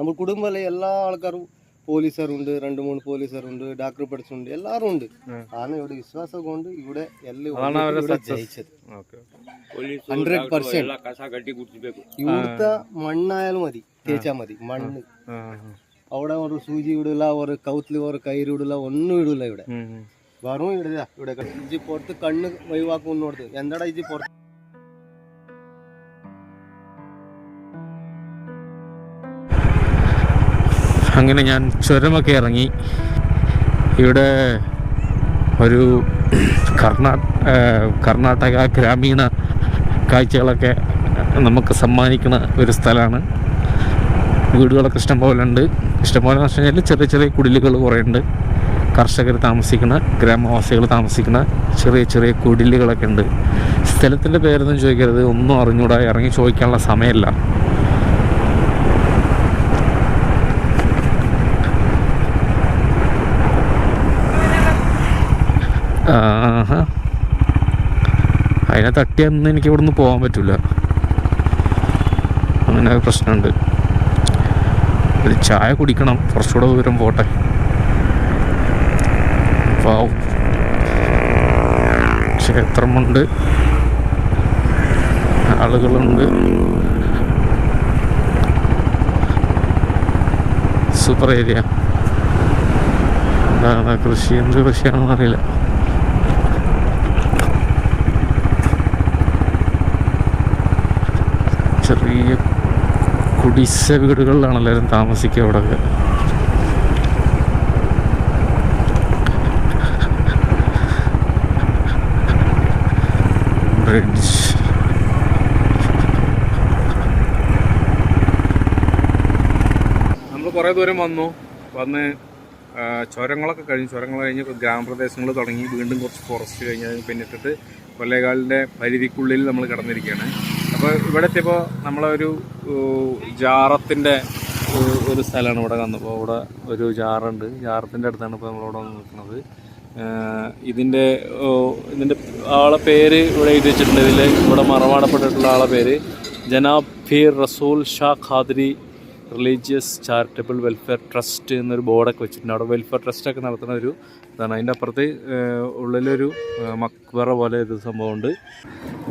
നമ്മൾ കുടുംബത്തിലെ എല്ലാ ആൾക്കാരും പോലീസുകാരുണ്ട് രണ്ട് മൂന്ന് പോലീസുകാരുണ്ട് ഡാക്ടർ പഠിച്ചുണ്ട് എല്ലാവരും ഉണ്ട് കാരണം ഇവിടെ വിശ്വാസം കൊണ്ട് ഇവിടെ ജയിച്ചത് ഹൺഡ്രഡ് പെർസെന്റ് ഇവിടുത്തെ മണ്ണായാലും മതി തേച്ചാൽ മതി മണ്ണ് അവിടെ ഒരു സൂചി ഇടില്ല ഒരു കൗത്തിൽ ഒരു കയറി ഇടില്ല ഒന്നും ഇടില്ല ഇവിടെ വെറും ഇടില്ല ഇവിടെ ഇജ്ജി പുറത്ത് കണ്ണ് ഒഴിവാക്കും നോടത്ത് എന്താടാ ഇജ്ജി പുറത്ത് അങ്ങനെ ഞാൻ ചുരമൊക്കെ ഇറങ്ങി. ഇവിടെ ഒരു കർണാ കർണാടക ഗ്രാമീണ കാഴ്ചകളൊക്കെ നമുക്ക് സമ്മാനിക്കുന്ന ഒരു സ്ഥലമാണ്. വീടുകളൊക്കെ ഇഷ്ടംപോലെ ഉണ്ട്. ഇഷ്ടംപോലെ എന്ന് വെച്ച് കഴിഞ്ഞാൽ ചെറിയ ചെറിയ കുടിലുകൾ കുറേ ഉണ്ട് കർഷകർ താമസിക്കുന്ന ഗ്രാമവാസികൾ താമസിക്കുന്ന ചെറിയ ചെറിയ കുടിലുകളൊക്കെ ഉണ്ട്. സ്ഥലത്തിന്റെ പേരൊന്നും ചോദിക്കരുത്. ഒന്നും അറിഞ്ഞൂടാ. ഇറങ്ങി ചോദിക്കാനുള്ള സമയമില്ല. അതിനെ തട്ടിയൊന്നും എനിക്ക് ഇവിടെ നിന്ന് പോകാൻ പറ്റില്ല അങ്ങനെ പ്രശ്നമുണ്ട്. ചായ കുടിക്കണം. കുറച്ചുകൂടെ ദൂരം പോട്ടെ. ക്ഷേത്രമുണ്ട് ആളുകളുണ്ട്. Super area. എന്താണ് കൃഷി? എന്ത് കൃഷിയാണെന്ന് ചെറിയ കുടിശ വീടുകളിലാണ് എല്ലാവരും താമസിക്കുക അവിടെ. ബ്രിഡ്ജ് നമ്മൾ കുറേ ദൂരം വന്നു. വന്ന് ചുരങ്ങളൊക്കെ കഴിഞ്ഞു ചുരങ്ങൾ കഴിഞ്ഞ് ഗ്രാമപ്രദേശങ്ങൾ തുടങ്ങി. വീണ്ടും കുറച്ച് ഫോറസ്റ്റ് കഴിഞ്ഞ് പിന്നിട്ടിട്ട് കൊല്ലേകാലിന്റെ പരിധിക്കുള്ളിൽ നമ്മൾ കിടന്നിരിക്കുകയാണ്. അപ്പോൾ ഇവിടെ എത്തിയപ്പോൾ നമ്മളൊരു ജാറത്തിന്റെ ഒരു- സ്ഥലമാണ് ഇവിടെ വന്നപ്പോൾ ഇവിടെ ഒരു ജാറുണ്ട്. ജാറത്തിന്റെ അടുത്താണ് ഇപ്പോൾ നമ്മളിവിടെ നിൽക്കുന്നത്. ഇതിന്റെ ഇതിന്റെ ആളെ പേര് ഇവിടെ എഴുതി വെച്ചിട്ടുണ്ട്. ഇതിൽ ഇവിടെ മറമാടപ്പെട്ടിട്ടുള്ള ആളെ പേര് ജനാബ് Pir Rasool Shah Qadri religious charitable welfare trust എന്നൊരു ബോർഡൊക്കെ വെച്ചിട്ടുണ്ട്. അവിടെ വെൽഫെയർ ട്രസ്റ്റൊക്കെ നടത്തുന്ന ഒരു ഇതാണ്. അതിന്റെ അപ്പുറത്ത് ഉള്ളിലൊരു മക്ബറ പോലെ ഒരു സംഭവമുണ്ട്.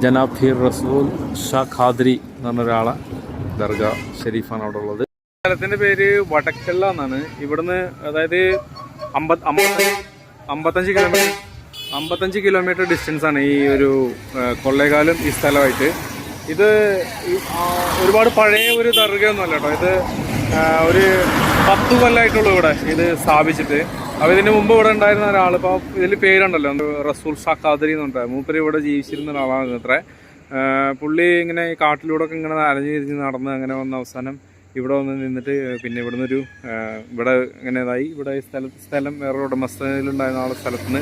ജനാബ് റസൂൽ ഷാ ഖാദ്രി എന്ന് പറഞ്ഞ ഒരാളെ ദർഗ ഷെരീഫാണ് അവിടെ ഉള്ളത്. സ്ഥലത്തിന്റെ പേര് വടക്കല്ല എന്നാണ്. ഇവിടുന്ന് അതായത് അമ്പത് അമ്പത്തഞ്ച് കിലോമീറ്റർ അമ്പത്തഞ്ച് കിലോമീറ്റർ ഡിസ്റ്റൻസാണ് ഈ ഒരു കൊള്ളേകാലം ഈ സ്ഥലമായിട്ട്. ഇത് ഒരുപാട് പഴയ ഒരു ദർഗയൊന്നും അല്ല കേട്ടോ. ഇത് ഒരു പത്ത് കൊല്ലമായിട്ടുള്ളൂ ഇവിടെ ഇത് സ്ഥാപിച്ചിട്ട്. അപ്പോൾ ഇതിന് മുമ്പ് ഇവിടെ ഉണ്ടായിരുന്ന ഒരാൾ ഇപ്പോൾ ഇതിൽ പേരുണ്ടല്ലോ റസൂൽ ഷാ എന്നുണ്ട് മൂപ്പര് ഇവിടെ ജീവിച്ചിരുന്ന ഒരാളാണ് അത്ര പുള്ളി ഇങ്ങനെ കാട്ടിലൂടെ ഒക്കെ ഇങ്ങനെ അലഞ്ഞു തിരിഞ്ഞ് നടന്ന് അങ്ങനെ വന്ന അവസാനം ഇവിടെ വന്ന് നിന്നിട്ട് പിന്നെ ഇവിടുന്ന് ഒരു ഇവിടെ ഇങ്ങനെ ഇതായി. ഇവിടെ സ്ഥല സ്ഥലം സ്ഥലം വേറെ ഉടമസ്ഥയിലുണ്ടായിരുന്ന ആളെ സ്ഥലത്തുനിന്ന്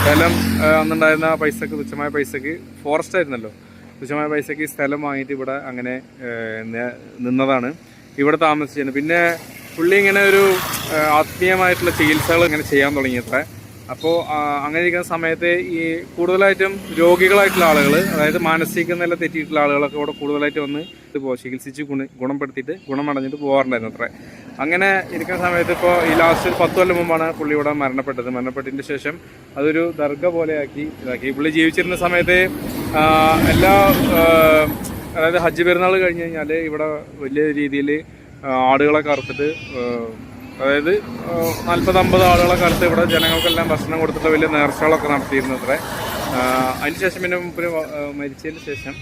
സ്ഥലം ആ, അന്നുണ്ടായിരുന്ന പൈസക്ക് തുച്ഛമായ പൈസക്ക് ഫോറസ്റ്റ് ആയിരുന്നല്ലോ. തുച്ഛമായ പൈസക്ക് സ്ഥലം വാങ്ങിയിട്ട് ഇവിടെ അങ്ങനെ നിന്നതാണ്. ഇവിടെ താമസിച്ചത് പിന്നെ പുള്ളി ഇങ്ങനെ ഒരു ആത്മീയമായിട്ടുള്ള ചികിത്സകൾ ഇങ്ങനെ ചെയ്യാൻ തുടങ്ങിയത്രേ. അപ്പോൾ അങ്ങനെ ഇരിക്കുന്ന സമയത്ത് ഈ കൂടുതലായിട്ടും രോഗികളായിട്ടുള്ള ആളുകൾ അതായത് മാനസിക നില തെറ്റിയിട്ടുള്ള ആളുകളൊക്കെ ഇവിടെ കൂടുതലായിട്ട് വന്ന് ഇത് പോ ചികിത്സിച്ച് ഗുണ ഗുണപ്പെടുത്തിയിട്ട് ഗുണമടഞ്ഞിട്ട് പോകാറുണ്ടായിരുന്നു അത്ര. അങ്ങനെ ഇരിക്കുന്ന സമയത്ത് ഇപ്പോൾ ഈ ലാസ്റ്റ് ഒരു പത്ത് കൊല്ലം മുമ്പാണ് പുള്ളി ഇവിടെ മരണപ്പെട്ടത്. മരണപ്പെട്ടതിന് ശേഷം അതൊരു ദർഗ പോലെയാക്കി ഇതാക്കി. പുള്ളി ജീവിച്ചിരുന്ന സമയത്ത് എല്ലാ അതായത് ഹജ്ജ് പെരുന്നാൾ കഴിഞ്ഞ് കഴിഞ്ഞാൽ ഇവിടെ വലിയ രീതിയിൽ ആടുകളൊക്കെ അറുത്തിട്ട് അതായത് നാൽപ്പത് അമ്പത് ആളുകളെ കാലത്ത് ഇവിടെ ജനങ്ങൾക്കെല്ലാം ഭക്ഷണം കൊടുത്തിട്ട് വലിയ നേർച്ചകളൊക്കെ നടത്തിയിരുന്നു അത്രേ അതിനുശേഷം പിന്നെ മുമ്പിൽ മരിച്ചതിന് ശേഷം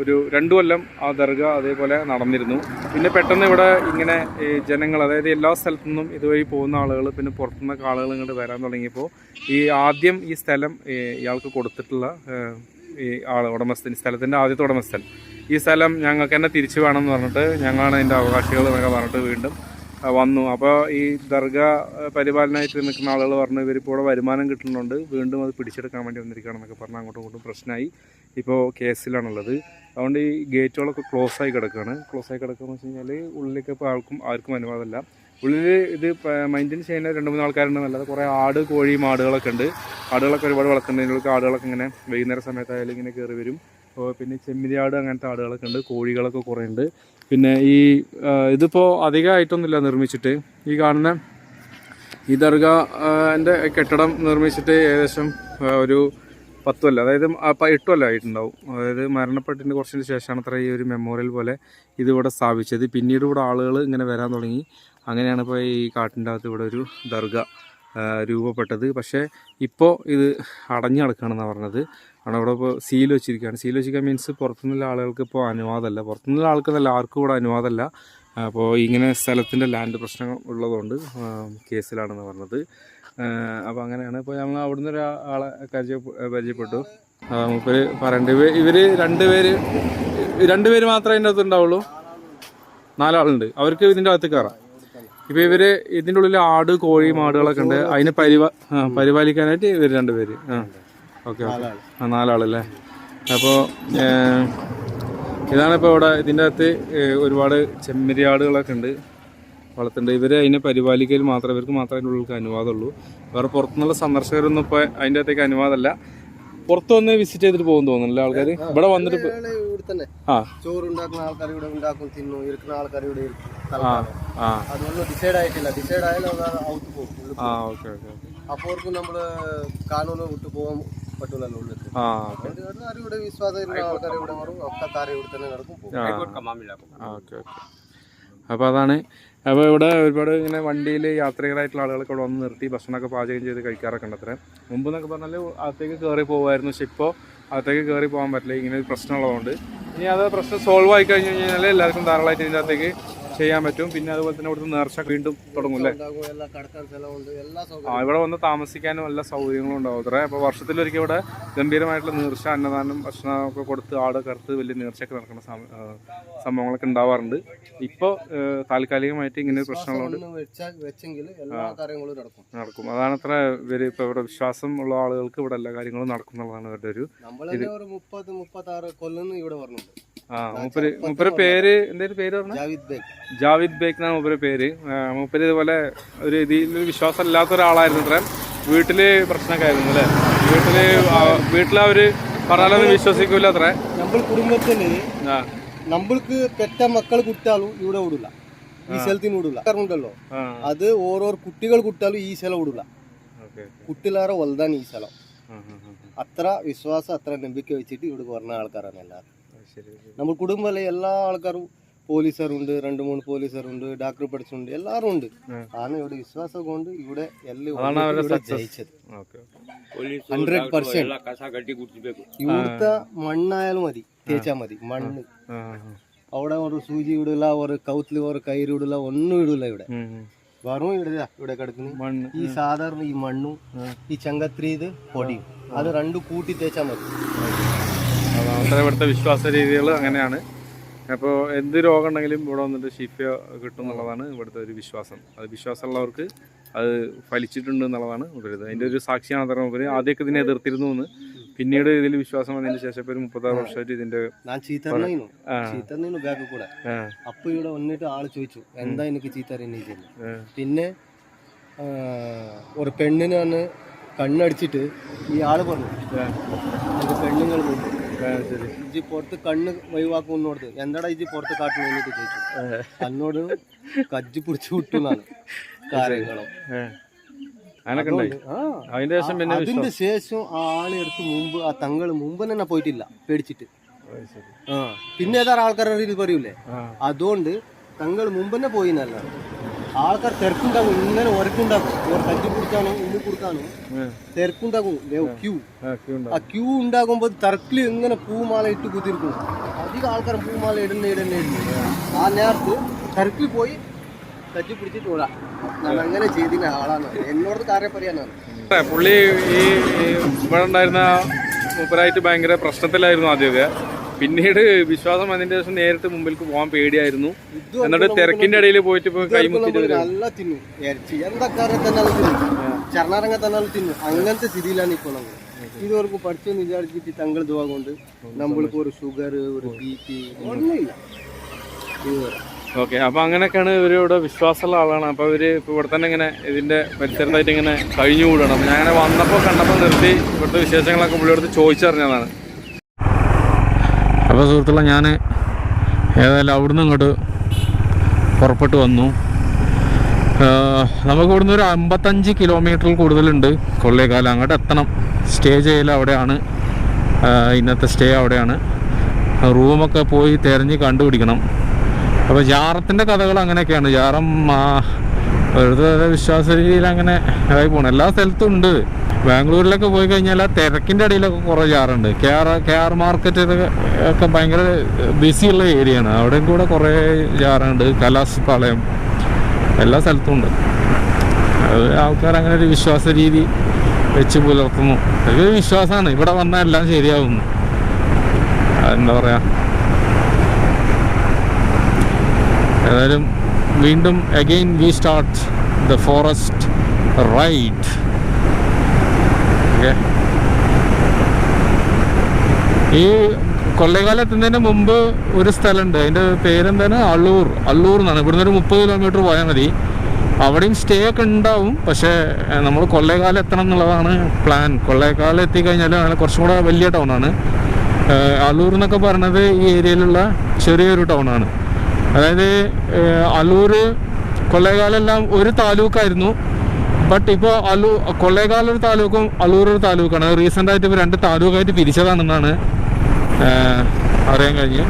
ഒരു രണ്ടു കൊല്ലം ആ ദർഗ അതേപോലെ നടന്നിരുന്നു. പിന്നെ പെട്ടെന്ന് ഇവിടെ ഇങ്ങനെ ഈ ജനങ്ങൾ അതായത് എല്ലാ സ്ഥലത്തു നിന്നും ഇതുവഴി പോകുന്ന ആളുകൾ പിന്നെ പുറത്തുനിന്നൊക്കെ ആളുകൾ ഇങ്ങോട്ട് വരാൻ തുടങ്ങിയപ്പോൾ ഈ ആദ്യം ഈ സ്ഥലം ഇയാൾക്ക് കൊടുത്തിട്ടുള്ള ഈ ആൾ ഉടമസ്ഥൻ സ്ഥലത്തിന്റെ ആദ്യത്തെ ഉടമസ്ഥൻ. ഈ സ്ഥലം ഞങ്ങൾക്ക് തന്നെ തിരിച്ചു വേണം എന്ന് പറഞ്ഞിട്ട് ഞങ്ങളാണ് അതിന്റെ അവകാശികൾ എന്നൊക്കെ പറഞ്ഞിട്ട് വീണ്ടും വന്നു. അപ്പോൾ ഈ ദർഗ പരിപാലനമായിട്ട് നിൽക്കുന്ന ആളുകൾ പറഞ്ഞു ഇവരിപ്പോൾ ഇവിടെ വരുമാനം കിട്ടുന്നുണ്ട്. വീണ്ടും അത് പിടിച്ചെടുക്കാൻ വേണ്ടി വന്നിരിക്കുകയാണെന്നൊക്കെ പറഞ്ഞ് അങ്ങോട്ടും ഇങ്ങോട്ടും പ്രശ്നമായി. ഇപ്പോൾ കേസിലാണുള്ളത്. അതുകൊണ്ട് ഈ ഗേറ്റുകളൊക്കെ ക്ലോസ് ആയി കിടക്കുകയാണ് ക്ലോസ് ആയി കിടക്കുകയെന്ന് വെച്ച് കഴിഞ്ഞാൽ ഉള്ളിലേക്ക് ഇപ്പോൾ ആൾക്കും ആർക്കും അനുവാദമല്ല. ഉള്ളിൽ ഇത് മെയിന്റെയിൻ ചെയ്യുന്ന രണ്ട് മൂന്ന് ആൾക്കാരുണ്ട്. നല്ലത് കുറേ ആട് കോഴി മാടുകളൊക്കെ ഉണ്ട്. ആടുകളൊക്കെ ഒരുപാട് വളർത്തുന്നുണ്ട്. ഇതിലേക്ക് ആടുകളൊക്കെ ഇങ്ങനെ വൈകുന്നേര സമയത്തായാലും ഇങ്ങനെ കയറി വരും. അപ്പോൾ പിന്നെ ചെമ്മിരിയാട് അങ്ങനത്തെ ആടുകളൊക്കെ ഉണ്ട് കോഴികളൊക്കെ കുറേ ഉണ്ട്. പിന്നെ ഈ ഇതിപ്പോൾ അധികമായിട്ടൊന്നുമില്ല നിർമ്മിച്ചിട്ട്. ഈ കാണുന്ന ഈ ദർഗ എന്റെ കെട്ടിടം നിർമ്മിച്ചിട്ട് ഏകദേശം ഒരു പത്ത് കൊല്ലം അതായത് എട്ട് കൊല്ലം ആയിട്ടുണ്ടാവും. അതായത് മരണപ്പെട്ടതിന് കുറച്ചിന് ശേഷമാണ് അത്ര ഈ ഒരു മെമ്മോറിയൽ പോലെ ഇതിവിടെ സ്ഥാപിച്ചത്. പിന്നീട് ഇവിടെ ആളുകൾ ഇങ്ങനെ വരാൻ തുടങ്ങി. അങ്ങനെയാണ് ഇപ്പോൾ ഈ കാട്ടിന്റെ അകത്ത് ഇവിടെ ഒരു ദർഗ. രൂപപ്പെട്ടത്. പക്ഷേ ഇപ്പോൾ ഇത് അടഞ്ഞു കിടക്കുകയാണെന്നാണ് പറഞ്ഞത്. അവിടെ ഇവിടെ ഇപ്പോൾ സീൽ വെച്ചിരിക്കുകയാണ്. സീൽ വെച്ചിരിക്കുക മീൻസ് പുറത്തുനിന്നുള്ള ആളുകൾക്ക് ഇപ്പോൾ അനുവാദമല്ല. പുറത്തുനിന്നുള്ള ആൾക്കെന്നല്ല ആർക്കും കൂടെ അനുവാദമല്ല. അപ്പോൾ ഇങ്ങനെ സ്ഥലത്തിന്റെ ലാൻഡ് പ്രശ്നം ഉള്ളതുകൊണ്ട് കേസിലാണെന്ന് പറഞ്ഞത്. അപ്പോൾ അങ്ങനെയാണ്. ഇപ്പോൾ ഞങ്ങൾ അവിടുന്ന് ഒരാളെ പരിചയ പരിചയപ്പെട്ടു. മൂപ്പര് ഇവർ ഇവ ഇവർ രണ്ടുപേര് രണ്ടുപേര് മാത്രമേ അതിന്റെ അകത്ത് ഉണ്ടാവുള്ളൂ. നാലാളുണ്ട്. അവർക്ക് ഇതിന്റെ അകത്ത് കയറാം ഇപ്പോൾ ഇവർ ഇതിന്റെ ഉള്ളിൽ ആട് കോഴി മാടുകളൊക്കെ ഉണ്ട്. അതിനെ പരിപാ പരിപാലിക്കാനായിട്ട് ഇവർ രണ്ടുപേര്. ആ ഓക്കെ ഓക്കെ. ആ നാലാളല്ലേ? അപ്പോൾ ഇതാണ് ഇപ്പോൾ ഇവിടെ ഇതിന്റെ അകത്ത് ഒരുപാട് ചെമ്മരിയാടുകളൊക്കെ ഉണ്ട് വളർത്തുന്നുണ്ട്. ഇവർ അതിനെ പരിപാലിക്കൽ മാത്രമേ ഇവർക്ക് മാത്രമേ അതിന്റെ ഉള്ളിൽ അനുവാദമുള്ളൂ വേറെ പുറത്തുനിന്നുള്ള സന്ദർശകരൊന്നും ഇപ്പോൾ അതിന്റെ അകത്തേക്ക് അനുവാദമല്ല. പുറത്ത് വന്ന് വിസിറ്റ് ചെയ്തിട്ട് പോകും തോന്നുന്നില്ല ആൾക്കാർ ഇവിടെ വന്നിട്ട് ആ. ആൾക്കാർ ഇവിടെ ഉണ്ടാക്കും തിന്നു ഇരിക്കുന്ന ആൾക്കാർ ഇവിടെ ഡിസൈഡ് ആയിട്ടില്ല. ഡിസൈഡ് ആയാലും ഔട്ട് പോകും അപ്പൊ കാനൂന് വിട്ടു പോകാൻ പറ്റൂലല്ലോ ഉള്ളിൽ ഇവിടെ വിശ്വാസം ഇരുന്ന ആൾക്കാർ ഇവിടെ വരും. ഒക്കെ കാര്യം ഇവിടെ തന്നെ നടക്കും പോകും. ആ ഓക്കെ ഓക്കെ അപ്പോൾ അതാണ് അപ്പോൾ ഇവിടെ ഒരുപാട് ഇങ്ങനെ വണ്ടിയിൽ യാത്രികരായിട്ടുള്ള ആളുകളൊക്കെ ഇവിടെ വന്ന് നിർത്തി ഭക്ഷണമൊക്കെ പാചകം ചെയ്ത് കഴിക്കാറൊക്കെ ഉണ്ട് അത്രേ. മുമ്പ് എന്നൊക്കെ പറഞ്ഞാൽ അകത്തേക്ക് കയറി പോകുമായിരുന്നു പക്ഷെ ഇപ്പോൾ അകത്തേക്ക് കയറി പോകാൻ പറ്റില്ല. ഇങ്ങനെ ഒരു പ്രശ്നമുള്ളതുകൊണ്ട്. ഇനി അത് പ്രശ്നം സോൾവ് ആയി കഴിഞ്ഞ് കഴിഞ്ഞാൽ എല്ലാവർക്കും ധാരാളമായിട്ട് ഇതിന്റെ അകത്തേക്ക് ചെയ്യാൻ പറ്റും. പിന്നെ അതുപോലെ തന്നെ ഇവിടുത്തെ നേർച്ച വീണ്ടും തുടങ്ങും അല്ലേ? ആ ഇവിടെ വന്ന് താമസിക്കാനും എല്ലാ സൗകര്യങ്ങളും ഉണ്ടാവും. അത്രേ. അപ്പോൾ വർഷത്തിലൊരിക്കൽ ഇവിടെ ഗംഭീരമായിട്ടുള്ള നീർച്ച അന്നദാനം ഭക്ഷണമൊക്കെ കൊടുത്ത് ആട് കറുത്ത് വലിയ നീർച്ചയൊക്കെ നടക്കുന്ന സംഭവങ്ങളൊക്കെ ഉണ്ടാവാറുണ്ട്. ഇപ്പോൾ താൽക്കാലികമായിട്ട് ഇങ്ങനെ പ്രശ്നങ്ങളുണ്ട്. നടക്കും. നടക്കും. അതാണ് അത്ര ഇവർ ഇപ്പോൾ ഇവിടെ വിശ്വാസം ഉള്ള ആളുകൾക്ക് ഇവിടെ എല്ലാ കാര്യങ്ങളും നടക്കും എന്നുള്ളതാണ് ഇവരുടെ ഒരു മുപ്പത് മുപ്പത്തി ആറ് കൊല്ലം ഇവിടെ ആ മൂപ്പര് മൂപ്പര് പേര് എന്തായാലും പേര് പറഞ്ഞ? ജാവിദ് ബേക്ക് എന്നാണ് മൂപ്പര് പേര്. മൂപ്പര് ഇതുപോലെ ഒരു ഇതിൽ വിശ്വാസം ഇല്ലാത്ത ഒരാളായിരുന്നു അത്ര. വീട്ടിൽ പ്രശ്നമൊക്കെ ആയിരുന്നു അല്ലേ? വീട്ടിൽ വീട്ടിലവര് പറഞ്ഞാലൊന്നും വിശ്വസിക്കൂല അത്ര. നമ്മൾ കുടുംബത്തിൽ ആ. നമ്മൾക്ക് പെറ്റ മക്കൾ കുട്ടാലും ഇവിടെ ഓടില്ല ഈ സ്ഥലത്തിന് ഓടില്ല ഉണ്ടല്ലോ. അത് ഓരോ കുട്ടികൾ കുട്ടാലും ഈ സ്ഥലം ഓടില്ല കുട്ടിലാറെ വലുതാണ് ഈ സ്ഥലം. അത്ര വിശ്വാസം അത്ര നമ്പിക്ക വെച്ചിട്ട് ഇവിടെ പറഞ്ഞ ആൾക്കാരാണ് എല്ലാവരും. നമ്മൾ കുടുംബത്തിലെ എല്ലാ ആൾക്കാരും പോലീസുകാരുണ്ട് രണ്ട് മൂന്ന് പോലീസുകാരുണ്ട് ഡോക്ടർ പഠിച്ചുണ്ട് എല്ലാവരും ഉണ്ട് ഉം. ആണ് ഇവിടെ വിശ്വാസം കൊണ്ട് ഇവിടെ എല്ലാം അതാണ് അവരുടെ ഇവിടെ success. ജയിച്ചത് ഓക്കെ ഹൺഡ്രഡ് പെർസെന്റ് ഇവിടുത്തെ മണ്ണായാലും മതി തേച്ചാ മതി മണ്ണ് ആ ആ. അവിടെ ഒരു സൂചി ഇടില്ല ഒരു കൗത്തിൽ ഒരു കയറ് ഇടില്ല ഒന്നും ഇടില്ല ഇവിടെ. ഉം, ഉം. വെറും ഇവിടെ ഇവിടെ കിടക്കുന്നു മണ്ണ് ഈ സാധാരണ ഈ മണ്ണും ഈ ചങ്കത്രി ഇത് പൊടിയും അത് രണ്ടും കൂട്ടി തേച്ചാ മതി അതാണ് ഇവിടുത്തെ വിശ്വാസ രീതികൾ അങ്ങനെയാണ്. അപ്പോൾ എന്ത് രോഗം ഉണ്ടെങ്കിലും ഇവിടെ വന്നിട്ട് ഷിഫ കിട്ടും എന്നുള്ളതാണ് ഇവിടുത്തെ ഒരു വിശ്വാസം. അത് വിശ്വാസമുള്ളവർക്ക് അത് ഫലിച്ചിട്ടുണ്ട് എന്നുള്ളതാണ് ഇവരുത് അതിന്റെ ഒരു സാക്ഷിയാണ് അത്ര ഇവർ ആദ്യമൊക്കെ ഇതിനെ എതിർത്തിരുന്നു എന്ന്. പിന്നീട് ഇതിൽ വിശ്വാസം വന്നതിന് ശേഷം ഒരു മുപ്പത്താറ് വർഷമായിട്ട് ഇതിന്റെ കൂടെ. അപ്പൊ ഇവിടെ വന്നിട്ട് ആൾ ചോദിച്ചു എന്താ എനിക്ക് ചീത്ത. പിന്നെ ഒരു പെണ്ണിനെ വന്ന് കണ്ണടിച്ചിട്ട് ഈ ആൾ പറഞ്ഞു പെണ്ണുങ്ങൾ ഇജ്ജി പുറത്ത് കണ്ണ് വൈവാക്കും എന്നോട് എന്താടാ ഇജ്ജി പുറത്ത് കാട്ടിന് എന്നിട്ട് ചോദിച്ചു. എന്നോട് കജ്ജി പിടിച്ചു വിട്ടുന്നാണ് കാര്യങ്ങളും. അതിന്റെ ശേഷം ആ ആളെ എടുത്ത് മുമ്പ് ആ തങ്ങൾ മുമ്പ് തന്നെ പോയിട്ടില്ല പേടിച്ചിട്ട്. പിന്നെ ഏതാ ആൾക്കാരുടെ ഇത് പറയൂലേ? അതുകൊണ്ട് തങ്ങൾ മുമ്പ് തന്നെ പോയി എന്നല്ല ആൾക്കാർ തിരക്കുണ്ടാകും ഇങ്ങനെ ഒരക്കുണ്ടാകും. ഇവർ കുടിക്കാനോ പിടിക്കാനോ ഉള്ളി കൊടുക്കാനോ തിരക്കുണ്ടാകും. ക്യൂ. ആ ക്യൂ ഉണ്ടാകുമ്പോൾ തിരക്കിൽ ഇങ്ങനെ പൂമാല ഇട്ട് കുത്തിരിക്കും അധികം ആൾക്കാർ പൂമാല ഇടുന്ന ഇടുന്ന ഇടുന്നു ആ നേരത്ത് തിരക്കിൽ പോയി കജ്ജി പിടിച്ചിട്ട് ഓടാം. ഞാൻ അങ്ങനെ ചെയ്തിന് ആളാണ്. എന്നോട് കാര്യം പറയാനാണ്. പുള്ളി ഈ ഇവിടെ ഉണ്ടായിരുന്ന മൂപ്പരായിട്ട് ഭയങ്കര പ്രശ്നത്തിലായിരുന്നു ആദ്യമൊക്കെ. പിന്നീട് വിശ്വാസം അതിന്റെ ശേഷം നേരിട്ട് മുമ്പിലേക്ക് പോകാൻ പേടിയായിരുന്നു. എന്നിട്ട് തിരക്കിന്റെ ഇടയിൽ പോയിട്ട് ഇപ്പൊ കൈമുത്തിട്ട് നല്ല തിന്നു. ഇറച്ചി എന്തൊക്കെ തന്നെ തിന്നു. ചരണാരങ്ങ തന്നെ തിന്നു. അങ്ങനത്തെ സ്ഥിതിയിലാണ് ഇപ്പോൾ നമ്മൾ. ഇതുവർക്ക് പഠിച്ചെന്ന് വിചാരിച്ചിട്ട് തങ്ങൾ ദുവാ കൊണ്ട് നമ്മൾക്ക് ഒരു ഷുഗർ ഒരു ബി പി ഒന്നുമില്ല. ഓക്കെ അപ്പൊ അങ്ങനെയൊക്കെയാണ് ഇവർ ഇവിടെ വിശ്വാസമുള്ള ആളാണ്. അപ്പൊ ഇവർ ഇപ്പൊ ഇവിടെ തന്നെ ഇങ്ങനെ ഇതിന്റെ പരിസരത്തായിട്ട് ഇങ്ങനെ കഴിഞ്ഞു കൂടണം അപ്പൊ ഞാൻ അങ്ങനെ വന്നപ്പോൾ കണ്ടപ്പോൾ നിർത്തി ഇവിടുത്തെ വിശേഷങ്ങളൊക്കെ പുള്ളിയോടത്ത് ചോദിച്ചറിഞ്ഞതാണ്. അപ്പോൾ സുഹൃത്തുക്കളെ ഞാൻ ഏതായാലും അവിടുന്ന് ഇങ്ങോട്ട് പുറപ്പെട്ട് വന്നു. നമുക്ക് ഇവിടുന്ന് ഒരു അമ്പത്തഞ്ച് കിലോമീറ്ററിൽ കൂടുതലുണ്ട്. കൊള്ളേക്കാലം അങ്ങോട്ട് എത്തണം. സ്റ്റേ ചെയ്യൽ അവിടെയാണ്. ഇന്നത്തെ സ്റ്റേ അവിടെയാണ്. റൂമൊക്കെ പോയി തിരഞ്ഞ് കണ്ടുപിടിക്കണം. അപ്പോൾ ജാറത്തിന്റെ കഥകൾ അങ്ങനെയൊക്കെയാണ്. ജാറം ഒരു വിശ്വാസ രീതിയിൽ അങ്ങനെ ഇതായി പോകണം എല്ലാ സ്ഥലത്തും ഉണ്ട്. ബാംഗ്ലൂരിലൊക്കെ പോയി കഴിഞ്ഞാൽ ആ തിരക്കിന്റെ ഇടയിലൊക്കെ കുറേ ചാറുണ്ട്. K R K R market ഒക്കെ ഭയങ്കര ബിസിയുള്ള ഏരിയയാണ് അവിടെയും കൂടെ കുറേ ജാറുണ്ട് കലാസ് പാളയം എല്ലാ സ്ഥലത്തും ഉണ്ട്. അത് ആൾക്കാർ അങ്ങനെ ഒരു വിശ്വാസ രീതി വെച്ച് പുലർത്തുന്നു. അതൊരു വിശ്വാസമാണ്. ഇവിടെ വന്നാൽ എല്ലാം ശരിയാവുന്നു. അതെന്താ പറയാ? ഏതായാലും വീണ്ടും again we start the forest ride okay ഈ കൊല്ലകാലത്തുന്നതിന് മുമ്പ് ഒരു സ്ഥലമുണ്ട്. അതിന്റെ പേരെന്താണ്? അള്ളൂർ. അള്ളൂർ എന്നാണ്. ഇവിടുന്ന് ഒരു മുപ്പത് കിലോമീറ്റർ പോയാൽ മതി. അവിടെയും സ്റ്റേ ഒക്കെ ഉണ്ടാവും. പക്ഷേ നമ്മൾ കൊള്ളേക്കാലം എത്തണം എന്നുള്ളതാണ് പ്ലാൻ കൊള്ളേക്കാലം എത്തിക്കഴിഞ്ഞാൽ അങ്ങനെ കുറച്ചും കൂടെ വലിയ ടൗണാണ് അലൂർ എന്നൊക്കെ പറഞ്ഞത് ഈ ഏരിയയിലുള്ള ചെറിയൊരു ടൗണാണ് അതായത് അലൂർ കൊള്ളേക്കാലെല്ലാം ഒരു താലൂക്കായിരുന്നു. ബട്ട് ഇപ്പോൾ അലൂ കൊള്ളേകാലൊരു താലൂക്കും അലൂരൊരു താലൂക്കാണ്. റീസെന്റ് ആയിട്ട് ഇപ്പോൾ രണ്ട് താലൂക്കായിട്ട് പിരിച്ചതാണെന്നാണ് അറിയാൻ കഴിഞ്ഞു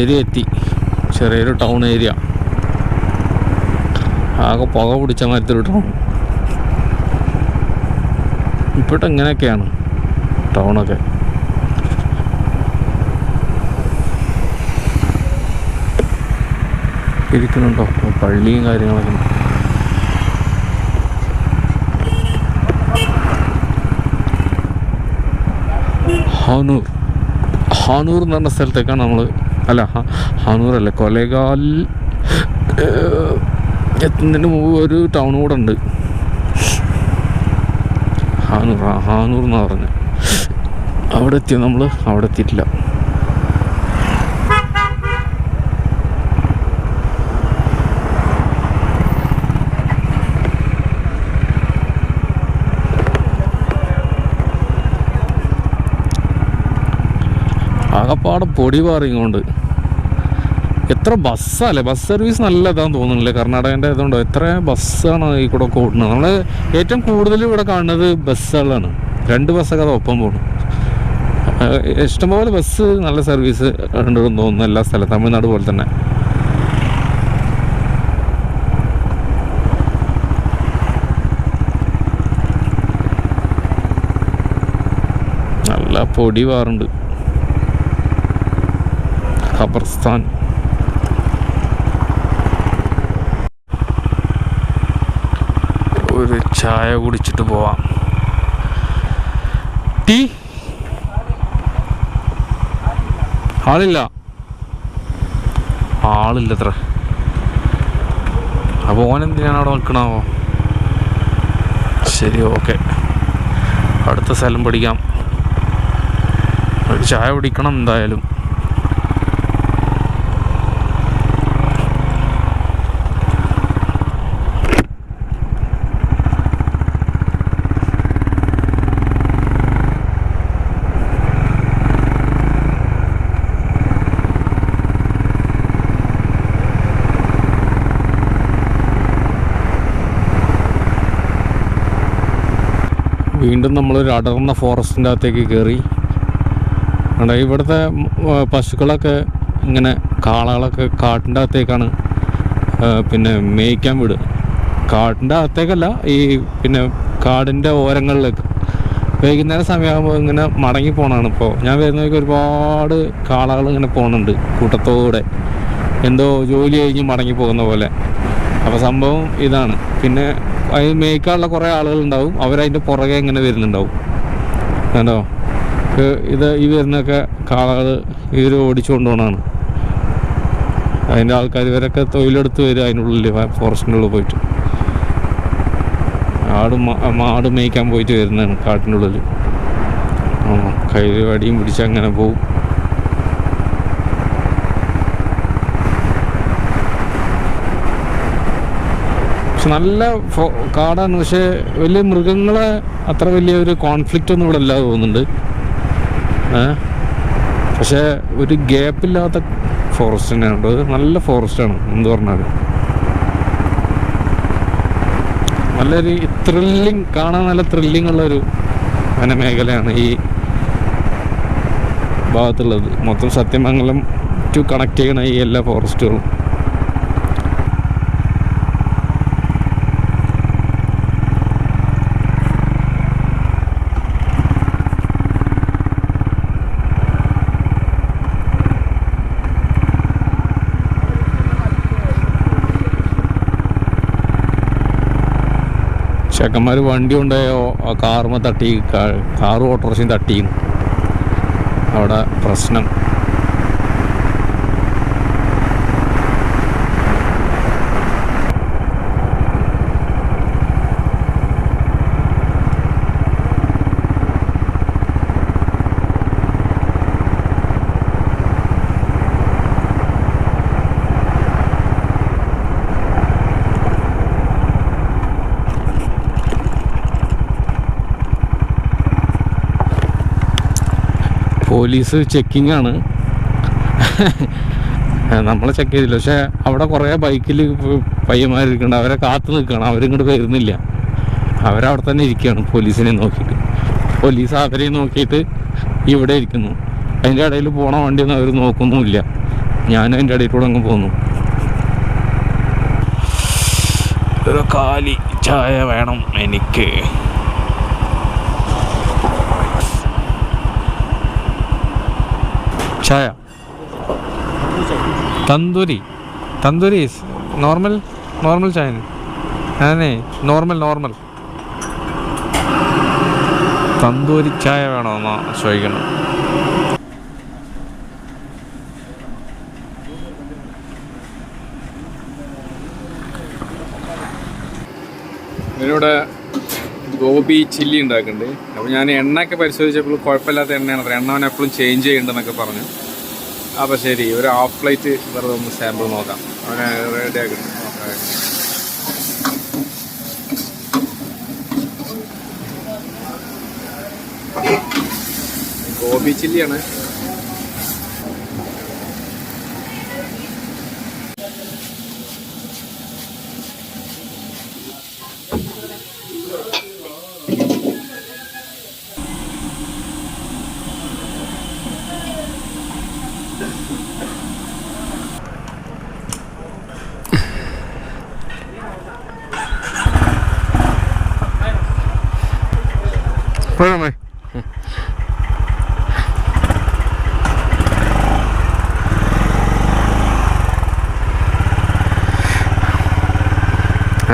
ഏരിയ എത്തി. ചെറിയൊരു ടൗൺ ഏരിയ ആകെ പുക പിടിച്ച മാതിരത്തൊരു ടൗൺ ഇപ്പോഴത്തെ ഇങ്ങനെയൊക്കെയാണ്. ടൗണൊക്കെ. ഇരിക്കുന്നുണ്ടോ? പള്ളിയും കാര്യങ്ങളൊക്കെ. ഹാനൂർ ഹാനൂർ എന്ന് പറഞ്ഞ സ്ഥലത്തേക്കാണ് നമ്മൾ അല്ല ഹാനൂർ അല്ല കൊലകാൽ എത്തുന്നതിന് മുമ്പ് ഒരു ടൗൺ കൂടെ ഉണ്ട്. ഹാനൂർ ആ ഹാനൂർ എന്ന് പറഞ്ഞത് അവിടെ എത്തി നമ്മൾ അവിടെ എത്തിയിട്ടില്ല ആകപ്പാടെ പൊടി പാറിയുകൊണ്ട് എത്ര ബസ്സല്ലേ? ബസ് സർവീസ് നല്ലതാന്ന് തോന്നുന്നില്ലേ? കർണാടകന്റെ ഇതുകൊണ്ടോ എത്ര ബസ്സാണ് ഈ കൂടെ ഓടുന്നത് നമ്മൾ ഏറ്റവും കൂടുതൽ ഇവിടെ കാണുന്നത് ബസ്സുകളാണ്. രണ്ട് ബസ്സൊക്കെ അത് ഒപ്പം പോകണം ഇഷ്ടംപോലെ ബസ് നല്ല സർവീസ് ഉണ്ടെന്ന് തോന്നുന്നു എല്ലാ സ്ഥലത്തും തമിഴ്നാട് പോലെ തന്നെ. നല്ല പൊടി വാറുണ്ട്. ഖബർസ്ഥാൻ. ഒരു ചായ കുടിച്ചിട്ട് പോവാം. ടീ. ആളില്ല. ആളില്ല അത്ര അപ്പോൾ ഓൻ എന്തിനാണ് അവിടെ നിൽക്കണാവോ ശരി ഓക്കെ. അടുത്ത സ്ഥലം പഠിക്കാം ഒരു ചായ പിടിക്കണം എന്തായാലും. വീണ്ടും നമ്മളൊരു അടർന്ന ഫോറസ്റ്റിന്റെ അകത്തേക്ക് കയറി അവിടെ ഇവിടുത്തെ പശുക്കളൊക്കെ ഇങ്ങനെ കാളകളൊക്കെ കാട്ടിന്റെ അകത്തേക്കാണ് പിന്നെ മേയ്ക്കാൻ വിടുക കാട്ടിന്റെ അകത്തേക്കല്ല ഈ പിന്നെ കാടിന്റെ ഓരങ്ങളിലേക്ക്. വൈകുന്നേരം സമയമാകുമ്പോൾ ഇങ്ങനെ മടങ്ങി പോകണമാണ് ഇപ്പോൾ ഞാൻ വരുന്നതൊക്കെ ഒരുപാട് കാളകൾ ഇങ്ങനെ പോകുന്നുണ്ട് കൂട്ടത്തോടെ. എന്തോ ജോലി കഴിഞ്ഞ് മടങ്ങി പോകുന്ന പോലെ. അപ്പോൾ സംഭവം ഇതാണ്. പിന്നെ അത് മേയ്ക്കാനുള്ള കുറേ ആളുകളുണ്ടാവും. അവരതിന്റെ പുറകെ ഇങ്ങനെ വരുന്നുണ്ടാവും. കണ്ടോ? ഇത് ഈ വരുന്നൊക്കെ കാളകൾ ഇവർ ഓടിച്ചു കൊണ്ടുപോകണമാണ് അതിന്റെ ആൾക്കാർ ഇവരൊക്കെ തൊഴിലെടുത്ത് വരും അതിനുള്ളിൽ ഫോറസ്റ്റിന്റെ ഉള്ളിൽ പോയിട്ട്. ആട് ആട് മേയ്ക്കാൻ പോയിട്ട് വരുന്നതാണ് ആ കയ്യിൽ വടിയും പിടിച്ച് അങ്ങനെ പോവും. പക്ഷെ നല്ല കാടാണ്. പക്ഷേ വലിയ മൃഗങ്ങളെ അത്ര വലിയ ഒരു കോൺഫ്ലിക്റ്റ് ഒന്നും ഇവിടെ ഇല്ലാതെ തോന്നുന്നുണ്ട് പക്ഷേ ഒരു ഗ്യാപ്പില്ലാത്ത ഫോറസ്റ്റ് തന്നെയാണ്. നല്ല ഫോറസ്റ്റ് നല്ല ഫോറസ്റ്റാണ് എന്ത് പറഞ്ഞാലും. നല്ലൊരു ത്രില്ലിങ് കാണാൻ നല്ല ത്രില്ലിംഗ് ഉള്ള ഒരു വനമേഖലയാണ് ഈ ഭാഗത്തുള്ളത്. മൊത്തം സത്യമംഗലം ടു കണക്ട് ചെയ്യണ ഈ എല്ലാ ഫോറസ്റ്റുകളും ചെക്കന്മാർ വണ്ടി കൊണ്ടുപോയോ കാറുമ്മ തട്ടി കാറും ഓട്ടോറിക്ഷയും തട്ടിയും അവിടെ പ്രശ്നം. പോലീസ് ചെക്കിംഗ് ആണ് നമ്മൾ ചെക്ക് ചെയ്തില്ല. പക്ഷെ അവിടെ കുറേ ബൈക്കിൽ പയ്യന്മാരിരിക്കുന്നുണ്ട് അവരെ കാത്തു നിൽക്കണം. അവരിങ്ങോട്ട് വരുന്നില്ല. അവരവിടെ തന്നെ ഇരിക്കുകയാണ് പോലീസിനെ നോക്കിയിട്ട്. പോലീസ് അവരെ നോക്കിയിട്ട് ഇവിടെ ഇരിക്കുന്നു. അതിന്റെ ഇടയിൽ പോണ വണ്ടിയൊന്നും അവർ നോക്കുന്നുമില്ല. ഞാനും അതിന്റെ ഇടയിൽ കൂടെ അങ്ങ് പോന്നു. കാലി ചായ വേണം എനിക്ക് ചായ തന്തൂരി തന്തൂരി നോർമൽ നോർമൽ ചായ ഞാനേ നോർമൽ നോർമൽ തന്തൂരി ചായ വേണമെന്ന് ചോദിക്കണം ഇതിലൂടെ ഗോപി ചില്ലി ഉണ്ടാക്കുന്നുണ്ട്. അപ്പോൾ ഞാൻ എണ്ണയൊക്കെ പരിശോധിച്ചപ്പോൾ കുഴപ്പമില്ലാത്ത എണ്ണയാണ്. എണ്ണ അവൻ എപ്പോഴും ചേഞ്ച് ചെയ്യണ്ടെന്നൊക്കെ പറഞ്ഞു. അപ്പോൾ ശരി ഒരു ഹാഫ് പ്ലേറ്റ് വെറുതെ ഒന്ന് സാമ്പിൾ നോക്കാം. അവനെ റെഡി ആക്കി ഗോപി ചില്ലിയാണ്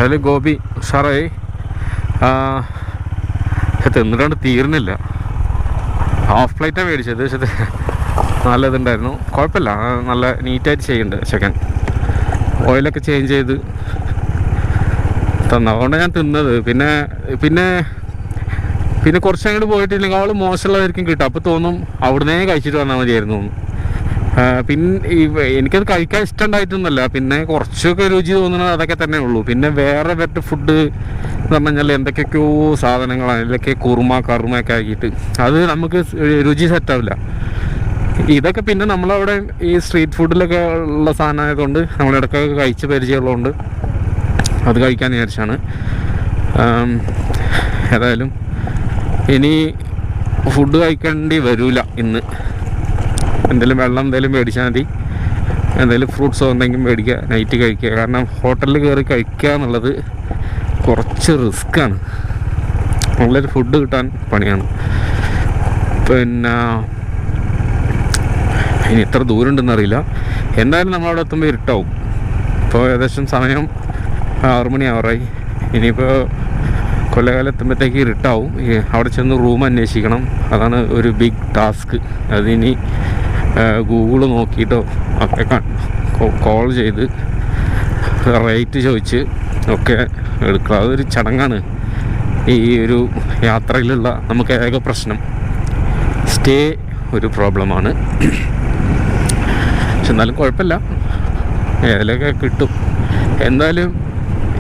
അതിൽ ഗോപി ഉഷാറായി. തിന്നിട്ടാണ്ട് തീർന്നില്ല ഹാഫ് പ്ലേറ്റാണ് മേടിച്ചത് പക്ഷേ നല്ല ഇതുണ്ടായിരുന്നു കുഴപ്പമില്ല നല്ല നീറ്റായിട്ട് ചെയ്യുന്നുണ്ട് ചിക്കൻ ഓയിലൊക്കെ ചേഞ്ച് ചെയ്ത് തന്ന. അതുകൊണ്ട് ഞാൻ തിന്നത്. പിന്നെ പിന്നെ പിന്നെ കുറച്ച് അങ്ങോട്ട് പോയിട്ടില്ലെങ്കിൽ അവൾ മോശമുള്ളതായിരിക്കും കിട്ടും അപ്പോൾ തോന്നും അവിടുന്നേ കഴിച്ചിട്ട് വന്നാൽ മതിയായിരുന്നു തോന്നും പിന്നെ എനിക്കത് കഴിക്കാൻ ഇഷ്ടമുണ്ടായിട്ടൊന്നുമല്ല പിന്നെ കുറച്ചൊക്കെ രുചി തോന്നുന്നത് അതൊക്കെ തന്നെ ഉള്ളൂ. പിന്നെ വേറെ വേറെ ഫുഡ് എന്ന് പറഞ്ഞു കഴിഞ്ഞാൽ എന്തൊക്കെയൊക്കെയോ സാധനങ്ങളാണ് ഇതിലൊക്കെ കുറുമ കറുമയൊക്കെ ആക്കിയിട്ട്. അത് നമുക്ക് രുചി സെറ്റാവില്ല ഇതൊക്കെ പിന്നെ നമ്മളവിടെ ഈ സ്ട്രീറ്റ് ഫുഡിലൊക്കെ ഉള്ള സാധനമായതുകൊണ്ട് നമ്മളിടക്കൊക്കെ കഴിച്ച് പരിചയമുള്ളതുകൊണ്ട് അത് കഴിക്കാൻ വിചാരിച്ചാണ്. ഏതായാലും ഇനി ഫുഡ് കഴിക്കേണ്ടി വരില്ല ഇന്ന്. എന്തെങ്കിലും വെള്ളം എന്തെങ്കിലും മേടിച്ചാൽ മതി. എന്തെങ്കിലും ഫ്രൂട്ട്സോ എന്തെങ്കിലും മേടിക്കുക നൈറ്റ് കഴിക്കുക. കാരണം ഹോട്ടലിൽ കയറി കഴിക്കുക എന്നുള്ളത് കുറച്ച് റിസ്ക്കാണ് നല്ലൊരു ഫുഡ് കിട്ടാൻ പണിയാണ്. പിന്നെ ഇനി എത്ര ദൂരം ഉണ്ടെന്ന് അറിയില്ല. എന്തായാലും നമ്മളവിടെ എത്തുമ്പോൾ ഇരുട്ടാവും. ഇപ്പോൾ ഏകദേശം സമയം ആറു മണി ആവറായി ഇനിയിപ്പോൾ കൊല്ലകാലം എത്തുമ്പോഴത്തേക്ക് ഇരുട്ടാവും. അവിടെ ചെന്ന് റൂം അന്വേഷിക്കണം. അതാണ് ഒരു ബിഗ് ടാസ്ക് അതിനി ഗൂഗിൾ നോക്കിയിട്ടോ ഒക്കെ കോൾ ചെയ്ത് റേറ്റ് ചോദിച്ച് ഒക്കെ എടുക്കുക. അതൊരു ചടങ്ങാണ്. ഈ ഒരു യാത്രയിലുള്ള നമുക്ക് ഏക പ്രശ്നം. സ്റ്റേ ഒരു പ്രോബ്ലമാണ്. പക്ഷെ എന്നാലും കുഴപ്പമില്ല. ഏതിലൊക്കെ കിട്ടും. എന്തായാലും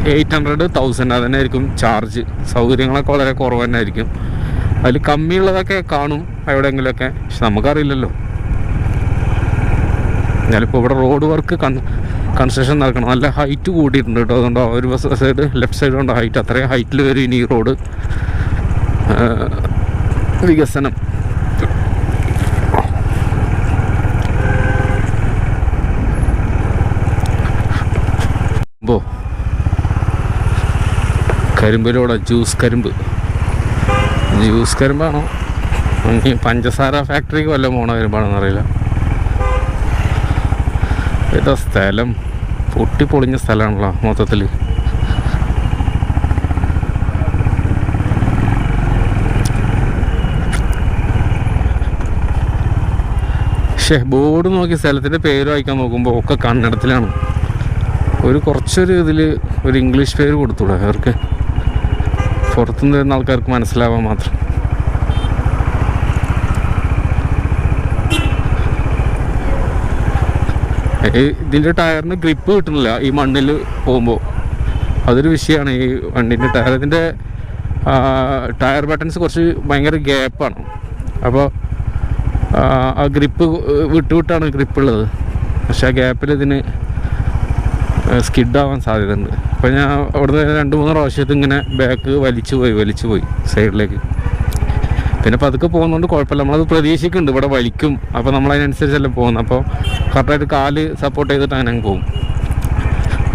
എയ്റ്റ് ഹൺഡ്രഡ് തൗസൻഡ് അതന്നെയായിരിക്കും ചാർജ്. സൗകര്യങ്ങളൊക്കെ വളരെ കുറവ് തന്നെ ആയിരിക്കും. അതിൽ കമ്മിയുള്ളതൊക്കെ കാണും എവിടെയെങ്കിലുമൊക്കെ. പക്ഷെ നമുക്കറിയില്ലല്ലോ. ഞാനിപ്പോൾ ഇവിടെ റോഡ് വർക്ക് കൺ കൺസ്ട്രക്ഷൻ നടക്കണം. നല്ല ഹൈറ്റ് കൂട്ടിയിട്ടുണ്ട് കേട്ടോ അതുകൊണ്ട് ഒരു സൈഡ് ലെഫ്റ്റ് സൈഡ് കൊണ്ട് ഹൈറ്റ് അത്രയും ഹൈറ്റിൽ വരും ഇനി ഈ റോഡ് വികസനം. കരിമ്പിലൂടെ ജ്യൂസ് കരിമ്പ്. ജ്യൂസ് കരിമ്പാണോ? പഞ്ചസാര ഫാക്ടറിക്ക് മോണ കരിമ്പാണെന്ന് അറിയില്ല. ഏതാ സ്ഥലം. പൊട്ടിപ്പൊളിഞ്ഞ സ്ഥലമാണല്ലോ മൊത്തത്തിൽ പക്ഷേ ബോർഡ് നോക്കി സ്ഥലത്തിന്റെ പേര് വായിക്കാൻ നോക്കുമ്പോൾ ഒക്കെ കന്നഡത്തിലാണ് ഒരു കുറച്ചൊരു ഇതിൽ ഒരു ഇംഗ്ലീഷ് പേര് കൊടുത്തൂടെ അവർക്ക്. പുറത്തുനിന്ന് വരുന്ന ആൾക്കാർക്ക് മനസ്സിലാവാൻ മാത്രം. ഇതിന്റെ ടയറിന് ഗ്രിപ്പ് കിട്ടുന്നില്ല ഈ മണ്ണിൽ പോകുമ്പോൾ അതൊരു വിഷയമാണ് ഈ വണ്ടിന്റെ ടയർ. ഇതിന്റെ ടയർ ബട്ടൺസ് കുറച്ച് ഭയങ്കര ഗ്യാപ്പാണ്. അപ്പോൾ ആ ഗ്രിപ്പ് വിട്ടുവിട്ടാണ് ഗ്രിപ്പ് ഉള്ളത്. പക്ഷെ ആ ഗ്യാപ്പിൽ ഇതിന് സ്കിഡാവാൻ സാധ്യതയുണ്ട്. അപ്പോൾ ഞാൻ അവിടുന്ന് രണ്ട് മൂന്ന് പ്രാവശ്യത്ത് ഇങ്ങനെ ബാക്ക് വലിച്ചു പോയി വലിച്ചു പോയി സൈഡിലേക്ക് പിന്നെ പതുക്കെ പോകുന്നതുകൊണ്ട് കുഴപ്പമില്ല. നമ്മളത് പ്രതീക്ഷിക്കുന്നുണ്ട്. ഇവിടെ വലിക്കും. അപ്പോൾ നമ്മൾ അതിനനുസരിച്ചല്ലേ പോകുന്നത്. അപ്പോൾ കറക്റ്റായിട്ട് കാൽ സപ്പോർട്ട് ചെയ്തിട്ട് അങ്ങനെ അങ്ങ് പോകും.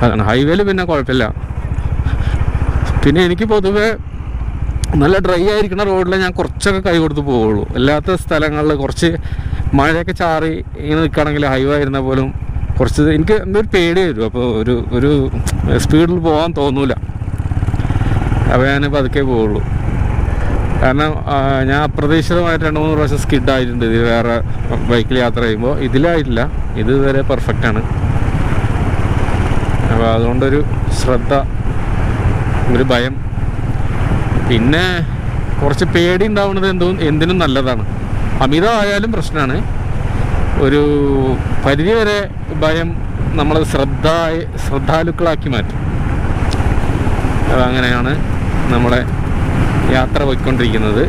അതാണ്. ഹൈവേയിൽ പിന്നെ കുഴപ്പമില്ല. പിന്നെ എനിക്ക് പൊതുവേ നല്ല ഡ്രൈ ആയിരിക്കുന്ന റോഡിൽ ഞാൻ കുറച്ചൊക്കെ കൈ കൊടുത്ത് പോവുള്ളൂ. അല്ലാത്ത സ്ഥലങ്ങളിൽ കുറച്ച് മഴയൊക്കെ ചാറി ഇങ്ങനെ നിൽക്കുകയാണെങ്കിൽ ഹൈവേ ആയിരുന്ന പോലും കുറച്ച് എനിക്ക് എന്തൊരു പേടി വരും. അപ്പോൾ ഒരു ഒരു സ്പീഡിൽ പോകാൻ തോന്നൂല. അപ്പോൾ ഞാൻ പതുക്കെ പോവുള്ളൂ. കാരണം ഞാൻ അപ്രതീക്ഷിതമായിട്ട് രണ്ട് മൂന്ന് പ്രാവശ്യം സ്കിഡ് ആയിട്ടുണ്ട്. ഇത് വേറെ ബൈക്കിൽ യാത്ര ചെയ്യുമ്പോൾ. ഇതിലായിട്ടില്ല. ഇത് വരെ പെർഫെക്റ്റ് ആണ്. അപ്പോൾ അതുകൊണ്ടൊരു ശ്രദ്ധ ഒരു ഭയം. പിന്നെ കുറച്ച് പേടി ഉണ്ടാവുന്നത് എന്തോ എന്തിനും നല്ലതാണ്. അമിതമായാലും പ്രശ്നമാണ്. ഒരു പരിധി വരെ ഭയം നമ്മൾ ശ്രദ്ധ ശ്രദ്ധാലുക്കളാക്കി മാറ്റും. അതങ്ങനെയാണ് നമ്മളെ യാത്ര പോയിക്കൊണ്ടിരിക്കുന്നത്.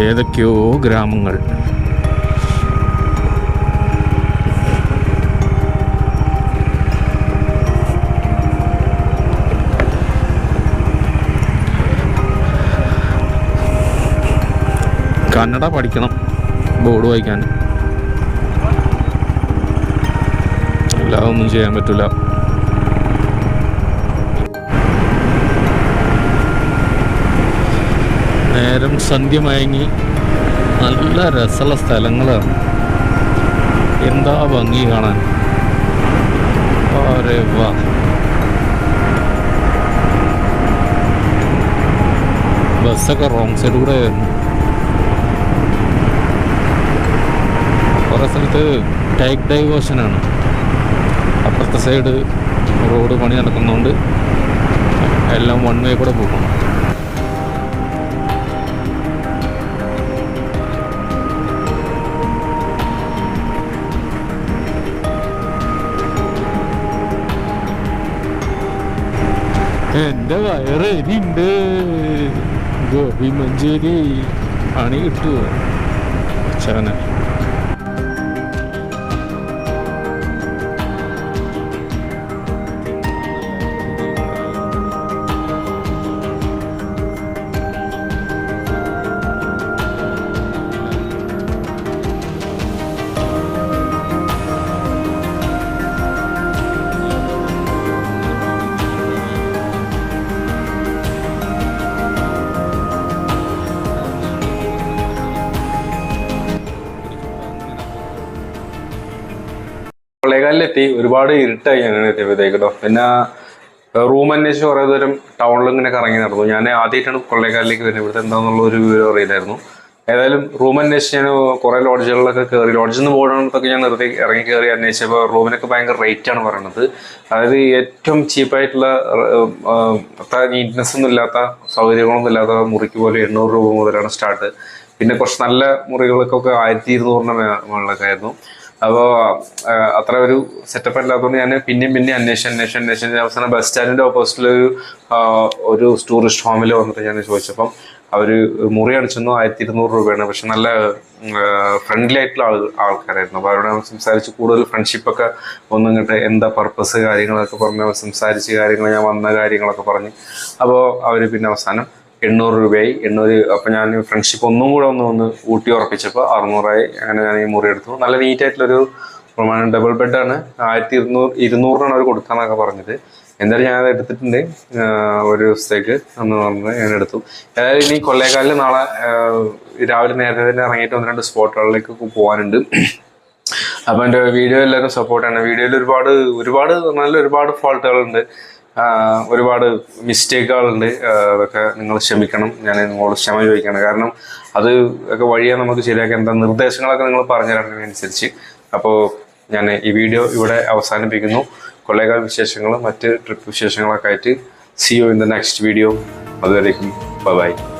ഏതൊക്കെയോ ഗ്രാമങ്ങൾ. കന്നഡ പഠിക്കണം. ബോർഡ് വായിക്കാൻ. അല്ലാതെ ഒന്നും ചെയ്യാൻ പറ്റില്ല നേരം സന്ധ്യ മയങ്ങി. നല്ല രസമുള്ള സ്ഥലങ്ങളാണ്. എന്താ ഭംഗി കാണാൻ? ബസ്സൊക്കെ റോങ് സൈഡ് കൂടെ ആയിരുന്നു. കുറേ സ്ഥലത്ത് ടൈക്ക് ഡൈവേഷനാണ് അപ്പുറത്തെ സൈഡ് റോഡ് പണി നടക്കുന്നതുകൊണ്ട് എല്ലാം വൺ വേ കൂടെ പോകും. എന്റെ വയറ് എനിണ്ട് ഗോപി മഞ്ചേരി പണി കിട്ടുമോ ചവന കൊള്ളേക്കാലിലെത്തി ഒരുപാട് ഇരുട്ടായി ഞാൻ എത്തിയപ്പോഴത്തേക്ക് കേട്ടോ പിന്നെ റൂം അന്വേഷിച്ച് കുറേ ദൂരം ടൗണിൽ ഇങ്ങനെ കറങ്ങി നടന്നു. ഞാൻ ആദ്യമായിട്ടാണ് കൊള്ളേക്കാലിലേക്ക് വരുന്നത്. ഇവിടുത്തെ എന്താണെന്നുള്ള ഒരു വിവരം അറിയില്ലായിരുന്നു. ഏതായാലും റൂം അന്വേഷിച്ച് ഞാൻ കുറെ ലോഡ്ജുകളിലൊക്കെ കയറി ലോഡ്ജിൽ നിന്ന് പോകണമെന്നൊക്കെ ഞാൻ നിർത്തി ഇറങ്ങി കയറി അന്വേഷിച്ചപ്പോൾ റൂമിനൊക്കെ ഭയങ്കര റേറ്റ് ആണ് പറയുന്നത് അതായത് ഏറ്റവും ചീപ്പായിട്ടുള്ള അത്ര നീറ്റ്നെസ് ഒന്നും ഇല്ലാത്ത സൗകര്യങ്ങളൊന്നും ഇല്ലാത്ത മുറിക്ക് പോലെ എണ്ണൂറ് രൂപ മുതലാണ് സ്റ്റാർട്ട് പിന്നെ കുറച്ച് നല്ല മുറികൾക്കൊക്കെ ആയിരത്തി ഇരുന്നൂറിന് മുകളിലൊക്കെ ആയിരുന്നു. അപ്പോൾ അത്ര ഒരു സെറ്റപ്പ് അല്ലാത്തതുകൊണ്ട് ഞാൻ പിന്നെയും പിന്നെ അന്വേഷിച്ച് അന്വേഷിച്ച് അന്വേഷിച്ച് അവസാനം ബസ് സ്റ്റാൻഡിന്റെ ഓപ്പോസിറ്റിൽ ഒരു ഒരു ടൂറിസ്റ്റ് ഹോമിൽ വന്നിട്ട് ഞാൻ ചോദിച്ചപ്പം അവർ മുറി അടിച്ചെന്നു ആയിരത്തി ഇരുന്നൂറ് രൂപയാണ്. പക്ഷെ നല്ല ഫ്രണ്ട്ലി ആയിട്ടുള്ള ആൾ ആൾക്കാരായിരുന്നു. അപ്പോൾ അവരോട് സംസാരിച്ച് കൂടുതൽ ഫ്രണ്ട്ഷിപ്പ് ഒക്കെ ഒന്നും ഇങ്ങോട്ട് എന്താ പർപ്പസ് കാര്യങ്ങളൊക്കെ പറഞ്ഞ് സംസാരിച്ച് കാര്യങ്ങൾ ഞാൻ വന്ന കാര്യങ്ങളൊക്കെ പറഞ്ഞ്. അപ്പോൾ അവർ പിന്നെ അവസാനം എണ്ണൂറ് രൂപയായി. എണ്ണൂറ് അപ്പം ഞാൻ ഫ്രണ്ട്ഷിപ്പ് ഒന്നും കൂടെ ഒന്ന് ഒന്ന് ഊട്ടി ഉറപ്പിച്ചപ്പോൾ അറുന്നൂറായി. അങ്ങനെ ഞാൻ ഈ മുറി എടുത്തു. നല്ല നീറ്റ് ആയിട്ടുള്ളൊരു റൂമാണ് ഡബിൾ ബെഡാണ് ആയിരത്തി ഇരുന്നൂറ് ഇരുന്നൂറിനാണ് അവർ കൊടുക്കാന്നൊക്കെ പറഞ്ഞത്. എന്തായാലും ഞാനത് എടുത്തിട്ടുണ്ട്. ഒരു ദിവസത്തേക്ക് എന്ന് പറഞ്ഞ് ഞാൻ എടുത്തു. ഏതായാലും ഇനി കൊള്ളേക്കാലിൽ നാളെ രാവിലെ നേരത്തെ തന്നെ ഇറങ്ങിയിട്ട് ഒന്ന് രണ്ട് സ്പോട്ടുകളിലേക്ക് പോകാനുണ്ട് അപ്പോൾ എന്റെ വീഡിയോ എല്ലാവരും സപ്പോർട്ടാണ് വീഡിയോയിൽ ഒരുപാട് ഒരുപാട് നല്ല ഒരുപാട് ഫോൾട്ടുകളുണ്ട് ഒരുപാട് മിസ്റ്റേക്കുകളുണ്ട് അതൊക്കെ നിങ്ങൾ ക്ഷമിക്കണം. ഞാൻ നിങ്ങളോട് ക്ഷമ ചോദിക്കണം കാരണം അത് ഒക്കെ വഴിയെ നമുക്ക് ശരിയാക്കാൻ. എന്താ നിർദ്ദേശങ്ങളൊക്കെ നിങ്ങൾ പറഞ്ഞു തരുന്നതിനനുസരിച്ച്. അപ്പോൾ ഞാൻ ഈ വീഡിയോ ഇവിടെ അവസാനിപ്പിക്കുന്നു. കൊള്ളേകാൽ വിശേഷങ്ങളും മറ്റ് ട്രിപ്പ് വിശേഷങ്ങളൊക്കെ ആയിട്ട് see you in the next video അതുവരേക്കും. ബൈ